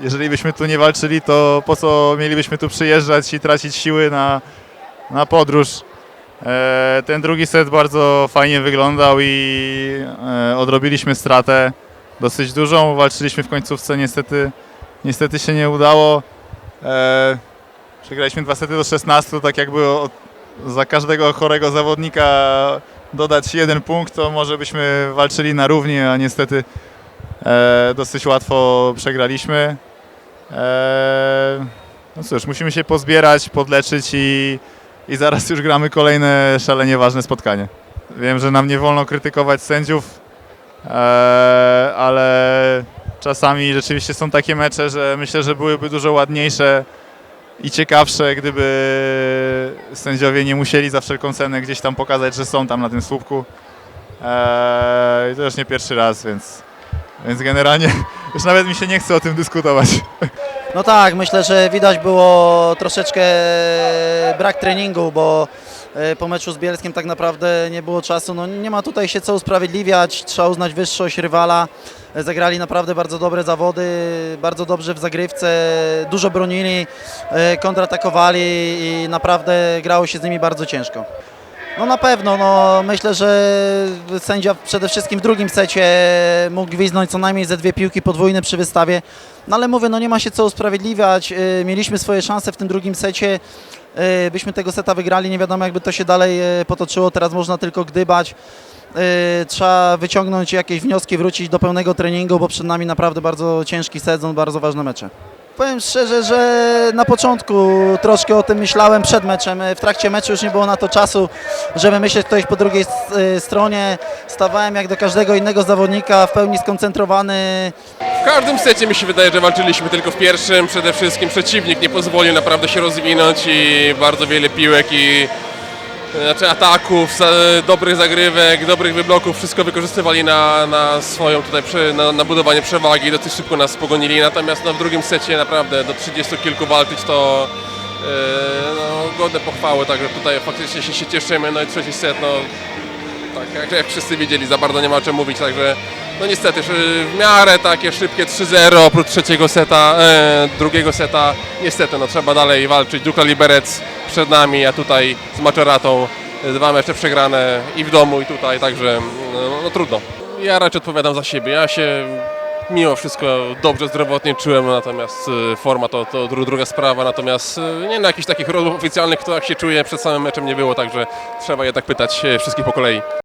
jeżeli byśmy tu nie walczyli, to po co mielibyśmy tu przyjeżdżać i tracić siły na, na podróż. E, Ten drugi set bardzo fajnie wyglądał i e, odrobiliśmy stratę dosyć dużą. Walczyliśmy w końcówce, niestety, niestety się nie udało. E, Przegraliśmy dwa sety do 16, tak jakby od, za każdego chorego zawodnika dodać jeden punkt, to może byśmy walczyli na równi, a niestety e, dosyć łatwo przegraliśmy. E, no cóż, musimy się pozbierać, podleczyć i, i zaraz już gramy kolejne szalenie ważne spotkanie. Wiem, że nam nie wolno krytykować sędziów, e, ale czasami rzeczywiście są takie mecze, że myślę, że byłyby dużo ładniejsze i ciekawsze, gdyby sędziowie nie musieli za wszelką cenę gdzieś tam pokazać, że są tam na tym słupku. Eee, I to już nie pierwszy raz, więc, więc generalnie już nawet mi się nie chce o tym dyskutować. No tak, myślę, że widać było troszeczkę brak treningu, bo e, po meczu z Bielskiem tak naprawdę nie było czasu. No nie ma tutaj się co usprawiedliwiać, trzeba uznać wyższość rywala. E, Zagrali naprawdę bardzo dobre zawody, bardzo dobrze w zagrywce, dużo bronili, e, kontratakowali i naprawdę grało się z nimi bardzo ciężko. No na pewno, no myślę, że sędzia przede wszystkim w drugim secie mógł gwiznąć co najmniej ze dwie piłki podwójne przy wystawie. No ale mówię, no nie ma się co usprawiedliwiać. y, Mieliśmy swoje szanse w tym drugim secie. y, Byśmy tego seta wygrali, nie wiadomo jakby to się dalej y, potoczyło. Teraz można tylko gdybać. Trzeba wyciągnąć jakieś wnioski, wrócić do pełnego treningu, bo przed nami naprawdę bardzo ciężki sezon, bardzo ważne mecze. Powiem szczerze, że na początku troszkę o tym myślałem przed meczem. W trakcie meczu już nie było na to czasu, żeby myśleć ktoś po drugiej y, stronie. Stawałem jak do każdego innego zawodnika, w pełni skoncentrowany. W każdym secie mi się wydaje, że walczyliśmy tylko w pierwszym. Przede wszystkim przeciwnik nie pozwolił naprawdę się rozwinąć i bardzo wiele piłek i znaczy ataków, dobrych zagrywek, dobrych wybloków, wszystko wykorzystywali na, na swoją tutaj, na, na budowanie przewagi, dosyć szybko nas pogonili, natomiast no, w drugim secie naprawdę do 30 kilku walczyć to e, no, godne pochwały, także tutaj faktycznie się, się cieszymy, no i trzeci set, no tak jak, jak wszyscy widzieli, za bardzo nie ma o czym mówić, także no niestety w miarę takie szybkie 3-0 oprócz trzeciego seta, e, drugiego seta, niestety no trzeba dalej walczyć, Dukla Liberec przed nami, a tutaj z Maczeratą e, dwa mecze przegrane i w domu i tutaj, także no, no trudno. Ja raczej odpowiadam za siebie, ja się mimo wszystko dobrze zdrowotnie czułem, natomiast e, forma to, to dru- druga sprawa, natomiast e, nie na jakichś takich rozmów oficjalnych, kto jak się czuje, przed samym meczem nie było, także trzeba jednak pytać e, wszystkich po kolei.